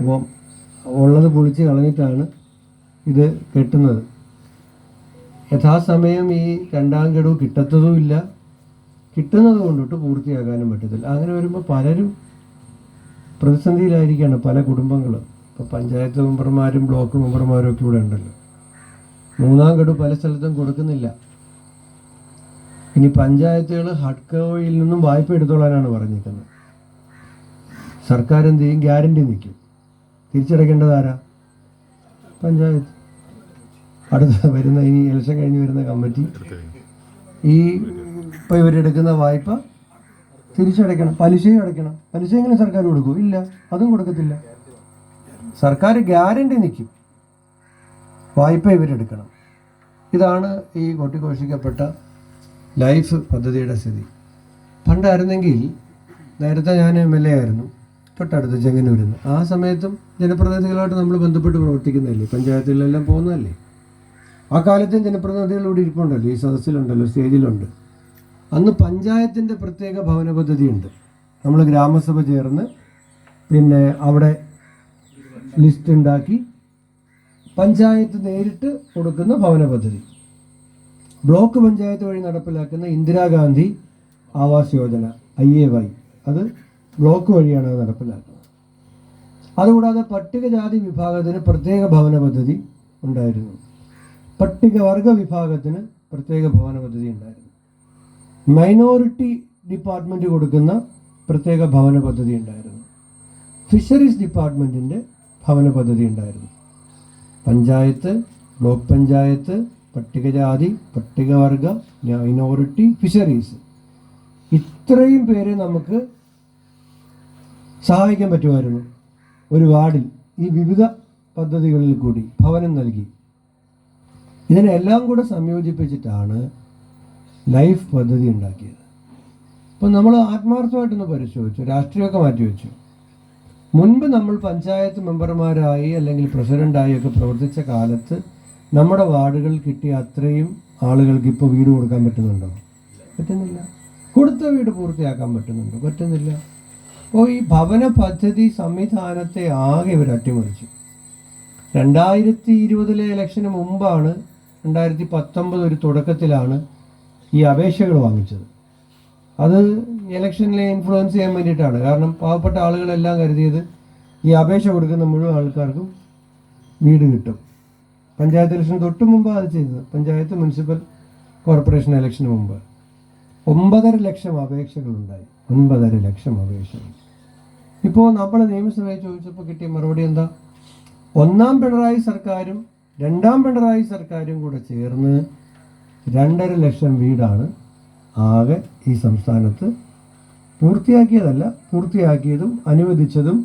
അപ്പോൾ ഉള്ളത് പൊളിച്ച് കളഞ്ഞിട്ടാണ് ഇത് കെട്ടുന്നത്. യഥാസമയം ഈ രണ്ടാം ഗഡു കിട്ടത്തതുമില്ല. കിട്ടുന്നത് കൊണ്ടിട്ട് പൂർത്തിയാക്കാനും പറ്റത്തില്ല. അങ്ങനെ വരുമ്പോൾ പലരും പ്രതിസന്ധിയിലായിരിക്കുകയാണ് പല കുടുംബങ്ങളും. ഇപ്പോൾ പഞ്ചായത്ത് മെമ്പർമാരും ബ്ലോക്ക് മെമ്പർമാരും ഒക്കെ ഇവിടെ ഉണ്ടല്ലോ. മൂന്നാം ഗഡു പല സ്ഥലത്തും കൊടുക്കുന്നില്ല. ഇനി പഞ്ചായത്തുകൾ ഹഡ്കോയിൽ നിന്നും വായ്പ എടുത്തോളാനാണ് പറഞ്ഞിരിക്കുന്നത്. സർക്കാർ എന്ത് ചെയ്യും? ഗ്യാരണ്ടി നിൽക്കും. തിരിച്ചടയ്ക്കേണ്ടത് ആരാ? പഞ്ചായത്ത്. അടുത്ത വരുന്ന ഇനി ഇലക്ഷൻ കഴിഞ്ഞ് വരുന്ന കമ്മിറ്റി. ഈ ഇപ്പോൾ ഇവരെടുക്കുന്ന വായ്പ തിരിച്ചടയ്ക്കണം. പലിശയും അടയ്ക്കണം. പലിശ എങ്ങനെ സർക്കാർ കൊടുക്കും? ഇല്ല. അതും കൊടുക്കത്തില്ല. സർക്കാർ ഗ്യാരണ്ടി നിൽക്കും. വായ്പ ഇവരെടുക്കണം. ഇതാണ് ഈ കൊട്ടിഘോഷിക്കപ്പെട്ട ലൈഫ് പദ്ധതിയുടെ സ്ഥിതി. പണ്ടായിരുന്നെങ്കിൽ നേരത്തെ ഞാൻ എം എൽ എ ആയിരുന്നു. തൊട്ടടുത്ത് ചെങ്ങന്നൂരിൽ നിന്ന് ആ സമയത്തും ജനപ്രതിനിധികളായിട്ട് നമ്മൾ ബന്ധപ്പെട്ട് പ്രവർത്തിക്കുന്നതല്ലേ? പഞ്ചായത്തിലെല്ലാം പോകുന്നതല്ലേ? ആ കാലത്തും ജനപ്രതിനിധികൾ ഇവിടെ ഇരിപ്പുണ്ടല്ലോ. ഈ സദസ്സിലുണ്ടല്ലോ സ്റ്റേജിലുണ്ട്. അന്ന് പഞ്ചായത്തിന്റെ പ്രത്യേക ഭവന പദ്ധതിയുണ്ട്. നമ്മൾ ഗ്രാമസഭ ചേർന്ന് പിന്നെ അവിടെ ലിസ്റ്റ് ഉണ്ടാക്കി പഞ്ചായത്ത് നേരിട്ട് കൊടുക്കുന്ന ഭവന പദ്ധതി. ബ്ലോക്ക് പഞ്ചായത്ത് വഴി നടപ്പിലാക്കുന്ന Indira Gandhi Awas Yojana I A Y. അത് ബ്ലോക്ക് വഴിയാണ് അത് നടപ്പിലാക്കുന്നത്. അതുകൂടാതെ പട്ടികജാതി വിഭാഗത്തിന് പ്രത്യേക ഭവന പദ്ധതി ഉണ്ടായിരുന്നു. പട്ടികവർഗ വിഭാഗത്തിന് പ്രത്യേക ഭവന പദ്ധതി ഉണ്ടായിരുന്നു. മൈനോറിറ്റി ഡിപ്പാർട്ട്മെന്റ് കൊടുക്കുന്ന പ്രത്യേക ഭവന പദ്ധതി ഉണ്ടായിരുന്നു. ഫിഷറീസ് ഡിപ്പാർട്ട്മെന്റിന്റെ ഭവന പദ്ധതി ഉണ്ടായിരുന്നു. പഞ്ചായത്ത് ബ്ലോക്ക് പഞ്ചായത്ത് പട്ടികജാതി പട്ടികവർഗ മൈനോറിറ്റി ഫിഷറീസ്. ഇത്രയും പേരെ നമുക്ക് സഹായിക്കാൻ പറ്റുമായിരുന്നു. ഒരു വാർഡിൽ ഈ വിവിധ പദ്ധതികളിൽ കൂടി ഭവനം നൽകി. ഇതിനെല്ലാം കൂടെ സംയോജിപ്പിച്ചിട്ടാണ് ലൈഫ് പദ്ധതി ഉണ്ടാക്കിയത്. അപ്പം നമ്മൾ ആത്മാർത്ഥമായിട്ടൊന്ന് പരിശോധിച്ചു രാഷ്ട്രീയമൊക്കെ മാറ്റിവെച്ചു. മുൻപ് നമ്മൾ പഞ്ചായത്ത് മെമ്പർമാരായി അല്ലെങ്കിൽ പ്രസിഡന്റായി ഒക്കെ പ്രവർത്തിച്ച കാലത്ത് നമ്മുടെ വാർഡുകൾ കിട്ടിയ അത്രയും ആളുകൾക്ക് ഇപ്പോൾ വീട് കൊടുക്കാൻ പറ്റുന്നുണ്ടോ? പറ്റുന്നില്ല. കൊടുത്ത വീട് പൂർത്തിയാക്കാൻ പറ്റുന്നുണ്ടോ? പറ്റുന്നില്ല. അപ്പോൾ ഈ ഭവന പദ്ധതി സംവിധാനത്തെ ആകെ ഇവർ അട്ടിമറിച്ചു. രണ്ടായിരത്തി ഇരുപതിലെ ഇലക്ഷന് മുമ്പാണ് രണ്ടായിരത്തി പത്തൊമ്പത് ഒരു തുടക്കത്തിലാണ് ഈ അപേക്ഷകൾ വാങ്ങിച്ചത്. അത് ഇലക്ഷനിലെ ഇൻഫ്ലുവൻസ് ചെയ്യാൻ വേണ്ടിയിട്ടാണ്. കാരണം പാവപ്പെട്ട ആളുകളെല്ലാം കരുതിയത് ഈ അപേക്ഷ കൊടുക്കുന്ന മുഴുവൻ ആൾക്കാർക്കും വീട് കിട്ടും. പഞ്ചായത്ത് ഇലക്ഷൻ തൊട്ട് മുമ്പാണ് അത് ചെയ്തത്. പഞ്ചായത്ത് മുനിസിപ്പൽ കോർപ്പറേഷൻ ഇലക്ഷന് മുമ്പ്. ഒമ്പതര ലക്ഷം അപേക്ഷകളുണ്ടായി. ഒൻപതര ലക്ഷം അപേക്ഷകൾ ഇപ്പോൾ നമ്മൾ നിയമസഭയിൽ ചോദിച്ചപ്പോൾ കിട്ടിയ മറുപടി എന്താ? ഒന്നാം പിണറായി സർക്കാരും രണ്ടാം പിണറായി സർക്കാരും കൂടെ ചേർന്ന് രണ്ടര ലക്ഷം വീടാണ് ആകെ ഈ സംസ്ഥാനത്ത് പൂർത്തിയാക്കിയതല്ല പൂർത്തിയാക്കിയതും അനുവദിച്ചതും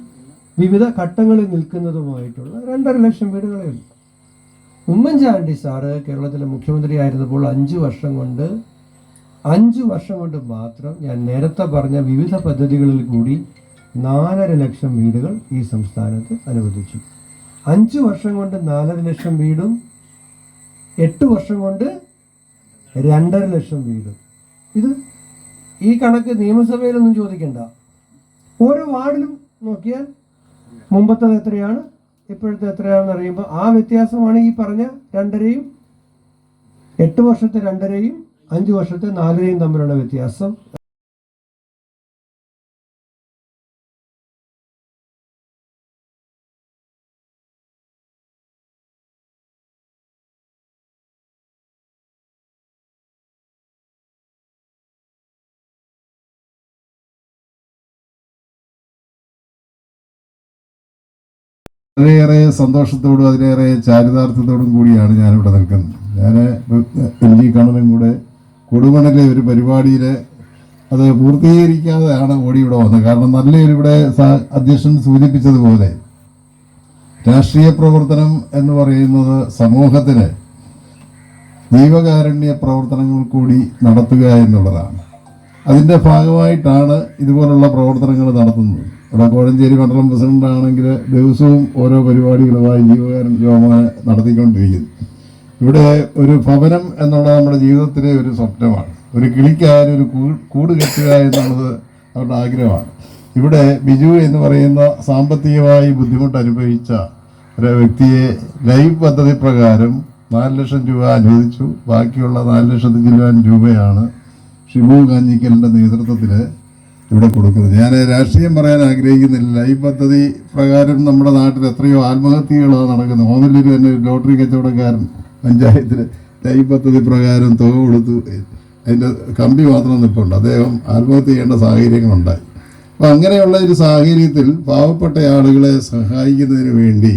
വിവിധ ഘട്ടങ്ങളിൽ നിൽക്കുന്നതുമായിട്ടുള്ള രണ്ടര ലക്ഷം വീടുകളേ ഉള്ളൂ. ഉമ്മൻചാണ്ടി സാറ് കേരളത്തിലെ മുഖ്യമന്ത്രി ആയിരുന്നപ്പോൾ അഞ്ച് വർഷം കൊണ്ട് അഞ്ച് വർഷം കൊണ്ട് മാത്രം ഞാൻ നേരത്തെ പറഞ്ഞ വിവിധ പദ്ധതികളിൽ കൂടി നാലര ലക്ഷം വീടുകൾ ഈ സംസ്ഥാനത്ത് അനുവദിച്ചു. അഞ്ച് വർഷം കൊണ്ട് നാലര ലക്ഷം വീടും എട്ട് വർഷം കൊണ്ട് രണ്ടര ലക്ഷം വീടും. ഇത് ഈ കണക്ക് നിയമസഭയിലൊന്നും ചോദിക്കണ്ട. ഓരോ വാർഡിലും നോക്കിയാൽ മുമ്പത്തത് എത്രയാണ് ഇപ്പോഴത്തെ എത്രയാണെന്ന് അറിയുമ്പോൾ ആ വ്യത്യാസമാണ് ഈ പറഞ്ഞ രണ്ടരയും എട്ട് വർഷത്തെ രണ്ടരയും അഞ്ച് വർഷത്തെ നാലരയും തമ്മിലുള്ള വ്യത്യാസം. വളരെയേറെ സന്തോഷത്തോടും അതിലേറെ ചാരിതാർത്ഥ്യത്തോടും കൂടിയാണ് ഞാനിവിടെ നിൽക്കുന്നത്. ഞാൻ എം ജി കണ്ണനും കൂടെ കൊടുമണിലെ ഒരു പരിപാടിയിൽ അത് പൂർത്തീകരിക്കാതെയാണ് ഓടി ഇവിടെ വന്നത്. കാരണം നല്ലൊരു ഇവിടെ അധ്യക്ഷൻ സൂചിപ്പിച്ചതുപോലെ രാഷ്ട്രീയ പ്രവർത്തനം എന്ന് പറയുന്നത് സമൂഹത്തിന് ജീവകാരുണ്യ പ്രവർത്തനങ്ങൾ കൂടി നടത്തുക എന്നുള്ളതാണ്. അതിന്റെ ഭാഗമായിട്ടാണ് ഇതുപോലുള്ള പ്രവർത്തനങ്ങൾ നടത്തുന്നത്. ഇവിടെ കോഴഞ്ചേരി മണ്ഡലം പ്രസിഡന്റ് ആണെങ്കിൽ ദിവസവും ഓരോ പരിപാടികളുമായി ജീവകാരുണ്യ യോഗമാണ് നടത്തിക്കൊണ്ടിരിക്കുന്നത് ഇവിടെ ഒരു ഭവനം എന്നുള്ളത് നമ്മുടെ ജീവിതത്തിലെ ഒരു സ്വപ്നമാണ്. ഒരു കിളിക്കായാലും ഒരു കൂട് കെട്ടുക എന്നുള്ളത് അവരുടെ ആഗ്രഹമാണ്. ഇവിടെ ബിജു എന്ന് പറയുന്ന സാമ്പത്തികമായി ബുദ്ധിമുട്ട് അനുഭവിച്ച ഒരു വ്യക്തിയെ ലൈവ് പദ്ധതി പ്രകാരം നാല് ലക്ഷം രൂപ അനുവദിച്ചു. ബാക്കിയുള്ള നാല് ലക്ഷത്തി ചില്ലുവാൻ രൂപയാണ് ഷിബു കാഞ്ഞിക്കലിന്റെ നേതൃത്വത്തിൽ ഇവിടെ കൊടുക്കുന്നത്. ഞാൻ രാഷ്ട്രീയം പറയാൻ ആഗ്രഹിക്കുന്നില്ല. ഈ പദ്ധതി പ്രകാരം നമ്മുടെ നാട്ടിൽ എത്രയോ ആത്മഹത്യകളാണ് നടക്കുന്നത്. ഓമല്ലൂർ തന്നെ ലോട്ടറി കച്ചവടക്കാരൻ പഞ്ചായത്തിൽ ലൈഫ് പദ്ധതി പ്രകാരം തുക കൊടുത്തു. അതിന്റെ കമ്പി മാത്രം നിൽപ്പുണ്ട് അദ്ദേഹം ആത്മഹത്യ ചെയ്യേണ്ട സാഹചര്യങ്ങളുണ്ടായി. അപ്പം അങ്ങനെയുള്ള ഒരു സാഹചര്യത്തിൽ പാവപ്പെട്ട ആളുകളെ സഹായിക്കുന്നതിന് വേണ്ടി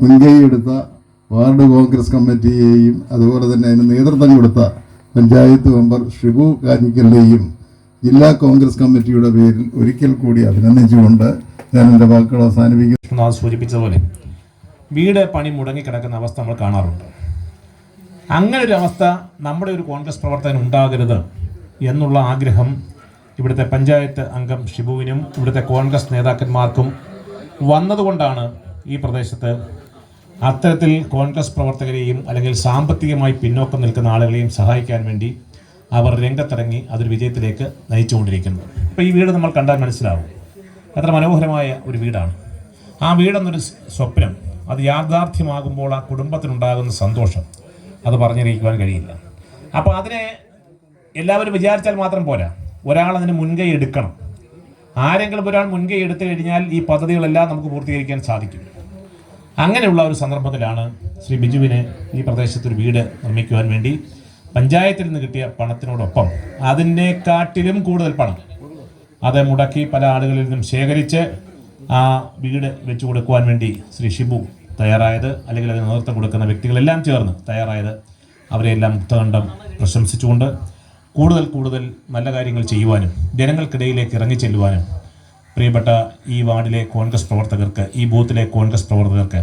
മുൻകൈയെടുത്ത വാർഡ് കോൺഗ്രസ് കമ്മിറ്റിയെയും അതുപോലെ തന്നെ അതിന് നേതൃത്വം കൊടുത്ത പഞ്ചായത്ത് മെമ്പർ ഷിബു കാഞ്ഞിക്കലിനെയും ജില്ലാ കോൺഗ്രസ് കമ്മിറ്റിയുടെ പേരിൽ ഒരിക്കൽ കൂടി അഭിനന്ദിച്ചുകൊണ്ട് ഞാൻ എന്റെ വാക്കുകൾ അവസാനിപ്പിക്കുന്നു. സൂചിപ്പിച്ചതുപോലെ വീട് പണി മുടങ്ങിക്കിടക്കുന്ന അവസ്ഥ നമ്മൾ കാണാറുണ്ട്. അങ്ങനെ ഒരു അവസ്ഥ നമ്മുടെ ഒരു കോൺഗ്രസ് പ്രവർത്തകൻ ഉണ്ടാകരുത് എന്നുള്ള ആഗ്രഹം ഇവിടുത്തെ പഞ്ചായത്ത് അംഗം ഷിബുവിനും ഇവിടുത്തെ കോൺഗ്രസ് നേതാക്കന്മാർക്കും വന്നതുകൊണ്ടാണ് ഈ പ്രദേശത്ത് അത്തരത്തിൽ കോൺഗ്രസ് പ്രവർത്തകരെയും അല്ലെങ്കിൽ സാമ്പത്തികമായി പിന്നോക്കം നിൽക്കുന്ന ആളുകളെയും സഹായിക്കാൻ വേണ്ടി അവർ രംഗത്തിറങ്ങി അതൊരു വിജയത്തിലേക്ക് നയിച്ചുകൊണ്ടിരിക്കുന്നത് അപ്പോൾ ഈ വീട് നമ്മൾ കണ്ടാൽ മനസ്സിലാവും. എത്ര മനോഹരമായ ഒരു വീടാണ്. ആ വീടെന്നൊരു സ്വപ്നം അത് യാഥാർത്ഥ്യമാകുമ്പോൾ ആ കുടുംബത്തിനുണ്ടാകുന്ന സന്തോഷം അത് പറഞ്ഞറിയിക്കുവാൻ കഴിയില്ല. അപ്പോൾ അതിനെ എല്ലാവരും വിചാരിച്ചാൽ മാത്രം പോരാ. ഒരാൾ അതിന് മുൻകൈ എടുക്കണം. ആരെങ്കിലും ഒരാൾ മുൻകൈ എടുത്തു കഴിഞ്ഞാൽ ഈ പദ്ധതികളെല്ലാം നമുക്ക് പൂർത്തീകരിക്കാൻ സാധിക്കും. അങ്ങനെയുള്ള ഒരു സന്ദർഭത്തിലാണ് ശ്രീ ബിജുവിന് ഈ പ്രദേശത്തൊരു വീട് നിർമ്മിക്കുവാൻ വേണ്ടി പഞ്ചായത്തിൽ നിന്ന് കിട്ടിയ പണത്തിനോടൊപ്പം അതിനെക്കാട്ടിലും കൂടുതൽ പണം അത് മുടക്കി പല ആളുകളിൽ നിന്നും ശേഖരിച്ച് ആ വീട് വെച്ചു കൊടുക്കുവാൻ വേണ്ടി ശ്രീ ഷിബു തയ്യാറായത് അല്ലെങ്കിൽ അതിന് നേതൃത്വം കൊടുക്കുന്ന വ്യക്തികളെല്ലാം ചേർന്ന് തയ്യാറായത് അവരെല്ലാം മുക്തകണ്ഠം പ്രശംസിച്ചുകൊണ്ട് കൂടുതൽ കൂടുതൽ നല്ല കാര്യങ്ങൾ ചെയ്യുവാനും ജനങ്ങൾക്കിടയിലേക്ക് ഇറങ്ങിച്ചെല്ലുവാനും പ്രിയപ്പെട്ട ഈ വാർഡിലെ കോൺഗ്രസ് പ്രവർത്തകർക്ക് ഈ ബൂത്തിലെ കോൺഗ്രസ് പ്രവർത്തകർക്ക്